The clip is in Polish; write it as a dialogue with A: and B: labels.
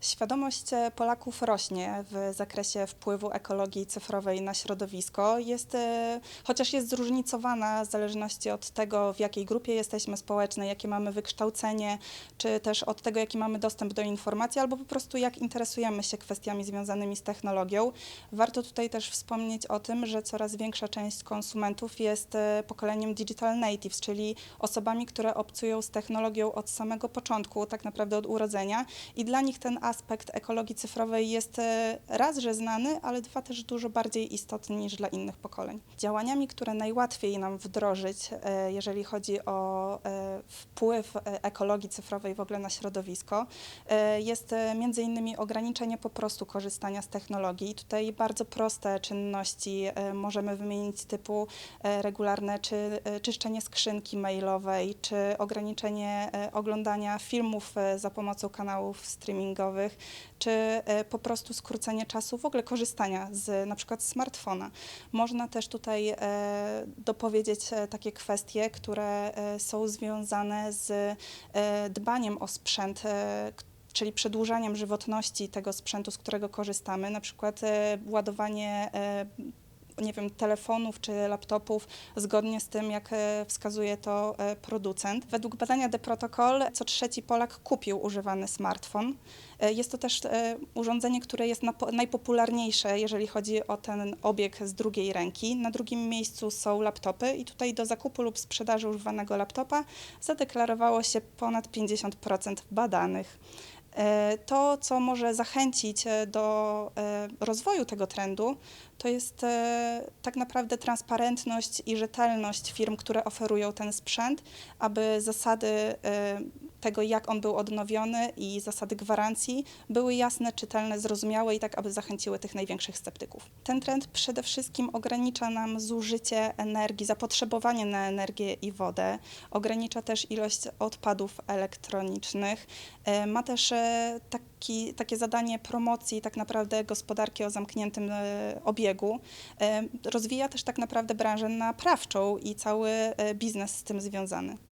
A: Świadomość Polaków rośnie w zakresie wpływu ekologii cyfrowej na środowisko. Jest, e, chociaż jest zróżnicowana w zależności od tego, w jakiej grupie jesteśmy społecznej, jakie mamy wykształcenie, czy też od tego, jaki mamy dostęp do informacji, albo po prostu jak interesujemy się kwestiami związanymi z technologią. Warto tutaj też wspomnieć o tym, że coraz większa część konsumentów jest e, pokoleniem digital natives, czyli osobami, które obcują z technologią od samego początku, tak naprawdę od urodzenia i dla nich ten aspekt ekologii cyfrowej jest e, raz, że znany, ale dwa też dużo bardziej istotny niż dla innych pokoleń. Działaniami, które najłatwiej nam wdrożyć, e, jeżeli chodzi o e, wpływ ekologii cyfrowej w ogóle na środowisko, jest między innymi ograniczenie po prostu korzystania z technologii. Tutaj bardzo proste czynności możemy wymienić typu regularne czy czyszczenie skrzynki mailowej, czy ograniczenie oglądania filmów za pomocą kanałów streamingowych, czy e, po prostu skrócenie czasu w ogóle korzystania z na przykład smartfona. Można też tutaj e, dopowiedzieć e, takie kwestie, które są związane z dbaniem o sprzęt, czyli przedłużaniem żywotności tego sprzętu, z którego korzystamy, na przykład ładowanie nie wiem, telefonów czy laptopów zgodnie z tym, jak e, wskazuje to e, producent. Według badania The Protocol co trzeci Polak kupił używany smartfon. E, Jest to też urządzenie, które jest najpopularniejsze, jeżeli chodzi o ten obieg z drugiej ręki. Na drugim miejscu są laptopy i tutaj do zakupu lub sprzedaży używanego laptopa zadeklarowało się ponad 50% badanych. E, To, co może zachęcić e, do e, rozwoju tego trendu, to jest tak naprawdę transparentność i rzetelność firm, które oferują ten sprzęt, aby zasady tego, jak on był odnowiony i zasady gwarancji były jasne, czytelne, zrozumiałe i tak, aby zachęciły tych największych sceptyków. Ten trend przede wszystkim ogranicza nam zużycie energii, zapotrzebowanie na energię i wodę, ogranicza też ilość odpadów elektronicznych, E, Ma też e, taki, takie zadanie promocji tak naprawdę gospodarki o zamkniętym e, obiegu. Rozwija też tak naprawdę branżę naprawczą i cały biznes z tym związany.